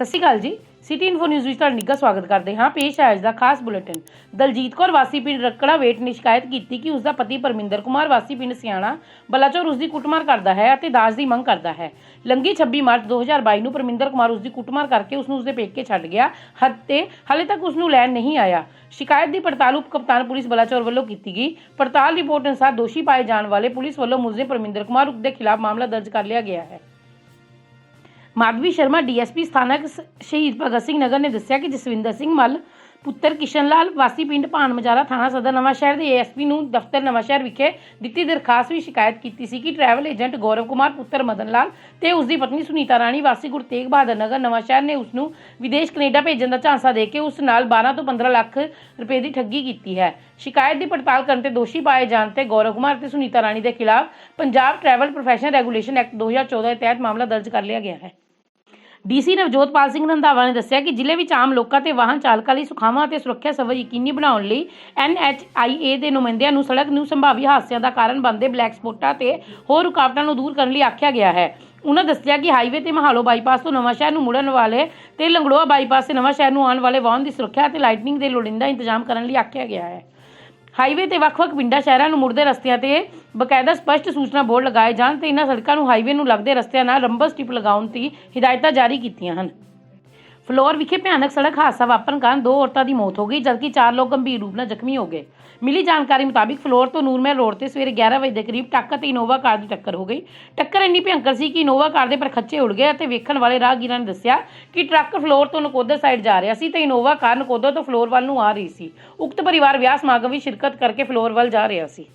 ਸਤਿ ਸ਼੍ਰੀ ਅਕਾਲ ਜੀ। City info news ਵਿੱਚ ਤੁਹਾਡਾ ਨਿੱਘਾ ਸਵਾਗਤ ਕਰਦੇ ਹਾਂ। ਪੇਸ਼ ਹੈ ਅੱਜ ਦਾ ਖਾਸ ਬੁਲੇਟਿਨ। ਦਲਜੀਤ ਕੌਰ ਵਾਸੀ ਪਿੰਡ ਰੱਕੜਾ ਵੇਟ ਨੇ ਸ਼ਿਕਾਇਤ ਕੀਤੀ ਕਿ ਉਸ ਦਾ ਪਤੀ ਪਰਮਿੰਦਰ ਕੁਮਾਰ ਵਾਸੀ ਪਿੰਡ ਸਿਆਣਾ ਬਲਾਚੌਰ ਉਸ ਦੀ ਕੁੱਟਮਾਰ ਕਰਦਾ ਹੈ ਅਤੇ ਦਾਜ ਦੀ ਮੰਗ ਕਰਦਾ ਹੈ। ਲੰਗੀ 26 ਮਾਰਚ 2022 ਨੂੰ ਪਰਮਿੰਦਰ ਕੁਮਾਰ ਉਸ ਦੀ ਕੁੱਟਮਾਰ ਕਰਕੇ ਉਸ ਨੂੰ ਉਸ ਦੇ ਪੇਕੇ ਛੱਡ ਗਿਆ। ਅਤੇ ਹਾਲੇ ਤੱਕ ਉਸ ਨੂੰ ਲੈਣ ਨਹੀਂ ਆਇਆ। ਸ਼ਿਕਾਇਤ ਦੀ ਪੜਤਾਲ ਉਪ ਕਪਤਾਨ ਪੁਲਿਸ ਬਲਾਚੌਰ ਵੱਲੋਂ ਕੀਤੀ ਗਈ। ਪੜਤਾਲ ਰਿਪੋਰਟ ਅਨੁਸਾਰ ਦੋਸ਼ੀ ਪਾਏ ਜਾਣ ਵਾਲੇ ਪੁਲਿਸ ਵੱਲੋਂ ਮੁਲਜ਼ਮ ਪਰਮਿੰਦਰ ਕੁਮਾਰ ਦੇ ਖਿਲਾਫ ਮਾਮਲਾ ਦਰਜ ਕਰ ਲਿਆ ਗਿਆ ਹੈ। ਮਾਧਵੀ ਸ਼ਰਮਾ ਡੀਐਸਪੀ ਸਥਾਨਕ ਸ਼ਹੀਦ ਭਗਤ ਸਿੰਘ ਨਗਰ ਨੇ ਦੱਸਿਆ ਕਿ ਜਸਵਿੰਦਰ ਸਿੰਘ ਮੱਲ ਪੁੱਤਰ ਕਿਸ਼ਨ ਲਾਲ ਵਾਸੀ ਪਿੰਡ ਭਾਨ ਮਜਾਰਾ ਥਾਣਾ ਸਦਰ ਨਵਾਂ ਸ਼ਹਿਰ ਦੇ ਏਐਸਪੀ ਨੂੰ ਦਫ਼ਤਰ ਨਵਾਂ ਸ਼ਹਿਰ ਵਿਖੇ ਦਿੱਤੀ ਦਰਖਾਸਤ ਵਿੱਚ ਸ਼ਿਕਾਇਤ ਕੀਤੀ ਸੀ ਕਿ ਟਰੈਵਲ ਏਜੰਟ ਗੌਰਵ ਕੁਮਾਰ, ਪੁੱਤਰ ਮਦਨ ਲਾਲ ਤੇ ਉਸ ਦੀ ਪਤਨੀ ਸੁਨੀਤਾ ਰਾਣੀ, ਵਾਸੀ ਗੁਰੂ ਤੇਗ ਬਹਾਦਰ ਨਗਰ ਨਵਾਂ ਸ਼ਹਿਰ ਨੇ ਉਸ ਨੂੰ ਵਿਦੇਸ਼ ਕੈਨੇਡਾ ਭੇਜਣ ਦਾ ਝਾਂਸਾ ਦੇ ਕੇ ਉਸ ਨਾਲ 12 ਤੋਂ 15 ਲੱਖ ਰੁਪਏ ਦੀ ਠੱਗੀ ਕੀਤੀ ਹੈ। ਸ਼ਿਕਾਇਤ ਦੀ ਪੜਤਾਲ ਕਰਨ ਤੇ ਦੋਸ਼ੀ ਪਾਏ ਜਾਣ ਤੇ ਗੌਰਵ ਕੁਮਾਰ ਤੇ ਸੁਨੀਤਾ ਰਾਣੀ ਦੇ ਖਿਲਾਫ Punjab travel profession regulation act 2014 ਦੇ ਤਹਿਤ ਮਾਮਲਾ ਦਰਜ ਕਰ ਲਿਆ ਗਿਆ ਹੈ। ਡੀਸੀ ਨਵਜੋਤਪਾਲ ਸਿੰਘ ਰੰਧਾਵਾ ਨੇ ਦੱਸਿਆ ਕਿ ਜ਼ਿਲ੍ਹੇ ਵਿੱਚ ਆਮ ਲੋਕਾਂ ਤੇ ਵਾਹਨ ਚਾਲਕਾਂ ਲਈ ਸੁਖਾਵਾਂ ਅਤੇ ਸੁਰੱਖਿਆ ਸਫਰ ਯਕੀਨੀ ਬਣਾਉਣ ਲਈ ਐਨਐਚਆਈਏ ਦੇ ਨੁਮਾਇੰਦਿਆਂ ਨੂੰ ਸੜਕ ਨੂੰ ਸੰਭਾਵੀ ਹਾਦਸਿਆਂ ਦਾ ਕਾਰਨ ਬਣਦੇ ਬਲੈਕ ਸਪੋਟਾਂ ਤੇ ਹੋਰ ਰੁਕਾਵਟਾਂ ਨੂੰ ਦੂਰ ਕਰਨ ਲਈ ਆਖਿਆ ਗਿਆ ਹੈ। ਉਹਨਾਂ ਦੱਸਿਆ ਕਿ ਹਾਈਵੇ ਤੇ ਮਹਾਲੋ ਬਾਈਪਾਸ ਤੋਂ ਨਵਾਂ ਸ਼ਹਿਰ ਨੂੰ ਮੁੜਨ ਵਾਲੇ ਤੇ ਲੰਗੜੋਆ ਬਾਈਪਾਸ ਤੇ ਨਵਾਂ ਸ਼ਹਿਰ ਨੂੰ ਆਉਣ ਵਾਲੇ ਵਾਹਨ ਦੀ ਸੁਰੱਖਿਆ ਅਤੇ ਲਾਈਟਨਿੰਗ ਦੇ ਲੋੜੀਂਦਾ ਇੰਤਜ਼ਾਮ ਕਰਨ ਲਈ ਆਖਿਆ ਗਿਆ ਹੈ। ਹਾਈਵੇ ਤੇ ਵੱਖ-ਵੱਖ ਪਿੰਡਾਂ, ਸ਼ਹਿਰਾਂ ਨੂੰ ਮੁੜਦੇ ਰਸਤਿਆਂ ਤੇ ਬਕਾਇਦਾ ਸਪਸ਼ਟ ਸੂਚਨਾ ਬੋਰਡ ਲਗਾਏ ਜਾਣ ਤੇ ਇਹਨਾਂ ਸੜਕਾਂ ਨੂੰ ਹਾਈਵੇ ਨੂੰ ਲੱਗਦੇ ਰਸਤਿਆਂ ਨਾਲ ਰੰਬਰ ਸਟ੍ਰਿਪ ਲਗਾਉਣ ਦੀ ਹਦਾਇਤਾਂ ਜਾਰੀ ਕੀਤੀਆਂ ਹਨ। ਫਲੋਰ ਵਿਖੇ ਭਿਆਨਕ ਸੜਕ ਹਾਦਸਾ ਵਾਪਰਨ ਕਾਰਨ ਦੋ ਔਰਤਾਂ ਦੀ ਮੌਤ ਹੋ ਗਈ, ਜਦਕਿ ਚਾਰ ਲੋਕ ਗੰਭੀਰ ਰੂਪ ਨਾਲ ਜ਼ਖਮੀ ਹੋ ਗਏ। ਮਿਲੀ ਜਾਣਕਾਰੀ ਮੁਤਾਬਿਕ ਫਲੋਰ ਤੋਂ ਨੂਰਮਹਿਲ ਰੋਡ ਤੇ ਸਵੇਰੇ 11 ਵਜੇ ਦੇ ਕਰੀਬ ਟੱਕ ਅਤੇ ਇਨੋਵਾ ਕਾਰ ਦੀ ਟੱਕਰ ਹੋ ਗਈ। ਟੱਕਰ ਇੰਨੀ ਭਿਅੰਕਰ ਸੀ ਕਿ ਇਨੋਵਾ ਕਾਰ ਦੇ ਪਰਖੱਚੇ ਉੜ ਗਏ ਅਤੇ ਵੇਖਣ ਵਾਲੇ ਰਾਹਗੀਰਾਂ ਨੇ ਦੱਸਿਆ ਕਿ ਟਰੱਕ ਫਲੋਰ ਤੋਂ ਨਕੋਦਰ ਸਾਈਡ ਜਾ ਰਿਹਾ ਸੀ ਤੇ ਇਨੋਵਾ ਕਾਰ ਨਕੋਦਰ ਤੋਂ ਫਲੋਰ ਵੱਲ ਨੂੰ ਆ ਰਹੀ ਸੀ। ਉਕਤ ਪਰਿਵਾਰ ਵਿਆਹ ਸਮਾਗਮ ਵਿੱਚ ਸ਼ਿਰਕਤ ਕਰਕੇ ਫਲੋਰ ਵੱਲ ਜਾ ਰਿਹਾ ਸੀ।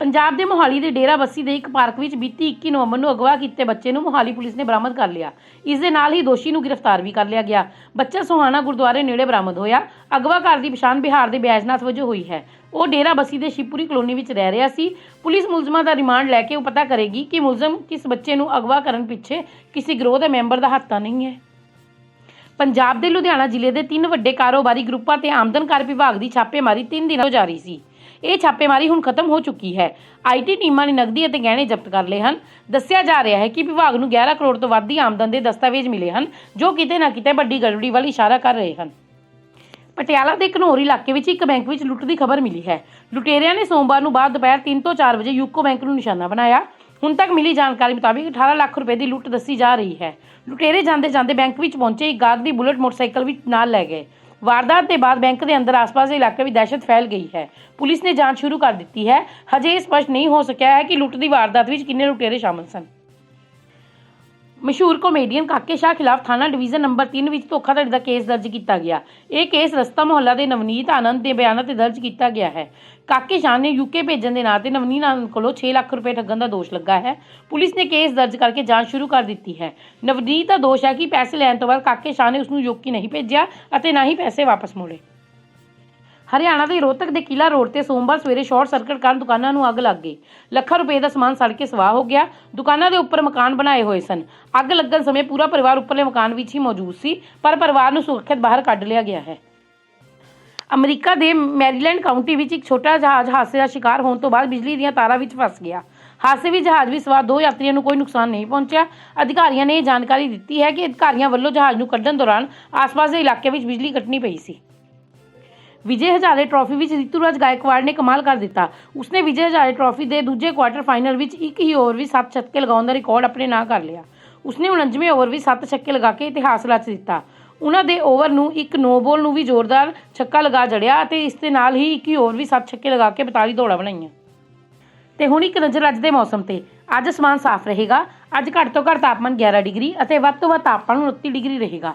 ਪੰਜਾਬ ਦੇ ਮੋਹਾਲੀ ਦੇ ਡੇਰਾ ਬੱਸੀ ਦੇ ਇੱਕ ਪਾਰਕ ਵਿੱਚ ਬੀਤੀ 21 ਨਵੰਬਰ ਨੂੰ ਅਗਵਾ ਕੀਤੇ ਬੱਚੇ ਨੂੰ ਮੋਹਾਲੀ ਪੁਲਿਸ ਨੇ ਬਰਾਮਦ ਕਰ ਲਿਆ। ਇਸ ਦੇ ਨਾਲ ਹੀ ਦੋਸ਼ੀ ਨੂੰ ਗ੍ਰਿਫਤਾਰ ਵੀ ਕਰ ਲਿਆ ਗਿਆ। ਬੱਚਾ ਸੋਹਾਣਾ ਗੁਰਦੁਆਰੇ ਨੇੜੇ ਬਰਾਮਦ ਹੋਇਆ। ਅਗਵਾਕਾਰ ਦੀ ਪਛਾਣ ਬਿਹਾਰ ਦੇ ਬੈਜਨਾਥ ਵਜੋਂ ਹੋਈ ਹੈ। ਉਹ ਡੇਰਾ ਬੱਸੀ ਦੇ ਸ਼ਿਵਪੁਰੀ ਕਲੋਨੀ ਵਿੱਚ ਰਹਿ ਰਿਹਾ ਸੀ। ਪੁਲਿਸ ਮੁਲਜ਼ਮਾਂ ਦਾ ਰਿਮਾਂਡ ਲੈ ਕੇ ਉਹ ਪਤਾ ਕਰੇਗੀ ਕਿ ਮੁਲਜ਼ਮ ਕਿਸ ਬੱਚੇ ਨੂੰ ਅਗਵਾ ਕਰਨ ਪਿੱਛੇ ਕਿਸੇ ਗਰੋਹ ਦੇ ਮੈਂਬਰ ਦਾ ਹੱਥ ਤਾਂ ਨਹੀਂ ਹੈ। ਪੰਜਾਬ ਦੇ ਲੁਧਿਆਣਾ ਜ਼ਿਲ੍ਹੇ ਦੇ ਤਿੰਨ ਵੱਡੇ ਕਾਰੋਬਾਰੀ ਗਰੁੱਪਾਂ ਤੇ ਆਮਦਨ ਕਰ ਵਿਭਾਗ ਦੀ ਛਾਪੇਮਾਰੀ 3 ਦਿਨਾਂ ਤੋਂ ਜਾਰੀ ਸੀ। ਇਹ ਛਾਪੇਮਾਰੀ ਹੁਣ ਖਤਮ ਹੋ ਚੁੱਕੀ ਹੈ। ਆਈਟੀ ਟੀਮਾਂ ਨੇ ਨਕਦੀ ਅਤੇ ਗਹਿਣੇ ਜ਼ਬਤ ਕਰ ਲਏ ਹਨ। ਦੱਸਿਆ ਜਾ ਰਿਹਾ ਹੈ ਕਿ ਵਿਭਾਗ ਨੂੰ 11 ਕਰੋੜ ਤੋਂ ਵੱਧ ਦੀ ਆਮਦਨ ਦੇ ਦਸਤਾਵੇਜ਼ ਮਿਲੇ ਹਨ, ਜੋ ਕਿਤੇ ਨਾ ਕਿਤੇ ਵੱਡੀ ਗੜਬੜੀ ਵੱਲ ਇਸ਼ਾਰਾ ਕਰ ਰਹੇ ਹਨ। ਪਟਿਆਲਾ ਦੇ ਘਨੌਰ ਇਲਾਕੇ ਵਿੱਚ ਇੱਕ ਬੈਂਕ ਵਿੱਚ ਲੁੱਟ ਦੀ ਖਬਰ ਮਿਲੀ ਹੈ। ਲੁਟੇਰਿਆਂ ਨੇ ਸੋਮਵਾਰ ਨੂੰ ਬਾਅਦ ਦੁਪਹਿਰ 3 ਤੋਂ 4 ਵਜੇ ਯੂਕੋ ਬੈਂਕ ਨੂੰ ਨਿਸ਼ਾਨਾ ਬਣਾਇਆ। ਹੁਣ ਤੱਕ ਮਿਲੀ ਜਾਣਕਾਰੀ ਮੁਤਾਬਿਕ 18 ਲੱਖ ਰੁਪਏ ਦੀ ਲੁੱਟ ਦੱਸੀ ਜਾ ਰਹੀ ਹੈ। ਲੁਟੇਰੇ ਜਾਂਦੇ ਜਾਂਦੇ ਬੈਂਕ ਵਿੱਚ ਪਹੁੰਚੇ ਇੱਕ ਗਾਹਕ ਦੀ ਬੁਲਟ ਮੋਟਰਸਾਈਕਲ ਵੀ ਨਾਲ ਲੈ ਗਏ। ਵਾਰਦਾਤ ਦੇ ਬਾਅਦ ਬੈਂਕ ਦੇ ਅੰਦਰ ਆਸ-ਪਾਸ ਦੇ ਇਲਾਕੇ ਵਿੱਚ ਦਹਿਸ਼ਤ ਫੈਲ ਗਈ ਹੈ। ਪੁਲਿਸ ਨੇ ਜਾਂਚ ਸ਼ੁਰੂ ਕਰ ਦਿੱਤੀ ਹੈ। ਹਜੇ ਇਹ ਸਪਸ਼ਟ ਨਹੀਂ ਹੋ ਸਕਿਆ ਹੈ ਕਿ ਲੁੱਟ ਦੀ ਵਾਰਦਾਤ ਵਿੱਚ ਕਿੰਨੇ ਲੁਟੇਰੇ ਸ਼ਾਮਲ ਸਨ। ਮਸ਼ਹੂਰ ਕਾਮੇਡੀਅਨ ਕਾਕੇ ਸ਼ਾਹ ਖਿਲਾਫ ਥਾਣਾ ਡਿਵੀਜ਼ਨ ਨੰਬਰ 3 ਵਿੱਚ ਧੋਖਾਧੜੀ ਦਾ ਕੇਸ ਦਰਜ ਕੀਤਾ ਗਿਆ। ਇਹ ਕੇਸ ਰਸਤਾ ਮੁਹੱਲਾ ਦੇ ਨਵਨੀਤ ਆਨੰਦ ਦੇ ਬਿਆਨਾਂ ਤੇ ਦਰਜ ਕੀਤਾ ਗਿਆ ਹੈ। ਕਾਕੇ ਸ਼ਾਹ ਨੇ ਯੂਕੇ ਭੇਜਣ ਦੇ ਨਾਂ ਤੇ ਨਵਨੀਤ ਆਨੰਦ ਕੋਲੋਂ 6 ਲੱਖ ਰੁਪਏ ਠੱਗਣ ਦਾ ਦੋਸ਼ ਲੱਗਾ ਹੈ। ਪੁਲਿਸ ਨੇ ਕੇਸ ਦਰਜ ਕਰਕੇ ਜਾਂਚ ਸ਼ੁਰੂ ਕਰ ਦਿੱਤੀ ਹੈ। ਨਵਨੀਤ ਦਾ ਦੋਸ਼ ਹੈ ਕਿ ਪੈਸੇ ਲੈਣ ਤੋਂ ਬਾਅਦ ਕਾਕੇ ਸ਼ਾਹ ਨੇ ਉਸ ਨੂੰ ਯੂਕੇ ਨਹੀਂ ਭੇਜਿਆ ਅਤੇ ਨਾ ਹੀ ਪੈਸੇ ਵਾਪਸ ਮੋੜੇ। ਹਰਿਆਣਾ ਦੇ ਰੋਹਤਕ ਦੇ ਕਿਲਾ ਰੋਡ ਤੇ ਸੋਮਵਾਰ ਸਵੇਰੇ ਸ਼ਾਰਟ ਸਰਕਟ ਕਾਰਨ ਦੁਕਾਨਾਂ ਨੂੰ ਅੱਗ ਲੱਗ ਗਈ। ਲੱਖਾਂ ਰੁਪਏ ਦਾ ਸਮਾਨ ਸੜ ਕੇ ਸਵਾਹ ਹੋ ਗਿਆ। ਦੁਕਾਨਾਂ ਦੇ ਉੱਪਰ ਮਕਾਨ ਬਣਾਏ ਹੋਏ ਸਨ। ਅੱਗ ਲੱਗਣ ਸਮੇਂ ਪੂਰਾ ਪਰਿਵਾਰ ਉੱਪਰਲੇ ਮਕਾਨ ਵਿੱਚ ਹੀ ਮੌਜੂਦ ਸੀ, ਪਰ ਪਰਿਵਾਰ ਨੂੰ ਸੁਰੱਖਿਅਤ ਬਾਹਰ ਕੱਢ ਲਿਆ ਗਿਆ ਹੈ। ਅਮਰੀਕਾ ਦੇ ਮੈਰੀਲੈਂਡ ਕਾਉਂਟੀ ਵਿੱਚ ਇੱਕ ਛੋਟਾ ਜਹਾਜ਼ ਹਾਦਸੇ ਦਾ ਸ਼ਿਕਾਰ ਹੋਣ ਤੋਂ ਬਾਅਦ ਬਿਜਲੀ ਦੀਆਂ ਤਾਰਾਂ ਵਿੱਚ ਫਸ ਗਿਆ। ਹਾਦਸੇ ਵਿੱਚ ਜਹਾਜ਼ ਵਿੱਚ ਸਵਾਰ ਦੋ ਯਾਤਰੀਆਂ ਨੂੰ ਕੋਈ ਨੁਕਸਾਨ ਨਹੀਂ ਪਹੁੰਚਿਆ। ਅਧਿਕਾਰੀਆਂ ਨੇ ਇਹ ਜਾਣਕਾਰੀ ਦਿੱਤੀ ਹੈ ਕਿ ਅਧਿਕਾਰੀਆਂ ਵੱਲੋਂ ਜਹਾਜ਼ ਨੂੰ ਕੱਢਣ ਦੌਰਾਨ ਆਸ-ਪਾਸ ਦੇ ਇਲਾਕੇ ਵਿੱਚ ਬਿਜਲੀ ਕੱਟਣੀ ਪਈ ਸੀ। ਵਿਜੇ ਹਜ਼ਾਰੇ ਟਰਾਫੀ ਵਿੱਚ ਰਿਤੂਰਾਜ ਗਾਇਕਵਾੜ ਨੇ ਕਮਾਲ ਕਰ ਦਿੱਤਾ। ਉਸਨੇ ਵਿਜੇ ਹਜ਼ਾਰੇ ਟਰਾਫੀ ਦੇ ਦੂਜੇ ਕੁਆਰਟਰ ਫਾਈਨਲ ਵਿੱਚ ਇੱਕ ਹੀ ਓਵਰ ਵਿੱਚ 7 ਛੱਕੇ ਲਗਾਉਣ ਦਾ ਰਿਕਾਰਡ ਆਪਣੇ ਨਾਂ ਕਰ ਲਿਆ। ਉਸਨੇ 49ਵੇਂ ਓਵਰ ਵਿੱਚ 7 ਛੱਕੇ ਲਗਾ ਕੇ ਇਤਿਹਾਸ ਰਚ ਦਿੱਤਾ। ਉਹਨਾਂ ਦੇ ਓਵਰ ਨੂੰ ਇੱਕ ਨੋ ਬੋਲ ਨੂੰ ਵੀ ਜ਼ੋਰਦਾਰ ਛੱਕਾ ਲਗਾ ਜੜਿਆ ਅਤੇ ਇਸ ਦੇ ਨਾਲ ਹੀ ਇੱਕ ਹੀ ਓਵਰ ਵੀ 7 ਛੱਕੇ ਲਗਾ ਕੇ 42 ਦੌੜਾਂ ਬਣਾਈਆਂ। ਤੇ ਹੁਣ ਇੱਕ ਨਜ਼ਰ ਅੱਜ ਦੇ ਮੌਸਮ ਤੇ। ਅੱਜ ਅਸਮਾਨ ਸਾਫ਼ ਰਹੇਗਾ। ਅੱਜ ਘੱਟ ਤੋਂ ਘੱਟ ਤਾਪਮਾਨ 11 ਡਿਗਰੀ ਅਤੇ ਵੱਧ ਤੋਂ ਵੱਧ ਤਾਪਮਾਨ 29 ਡਿਗਰੀ ਰਹੇਗਾ।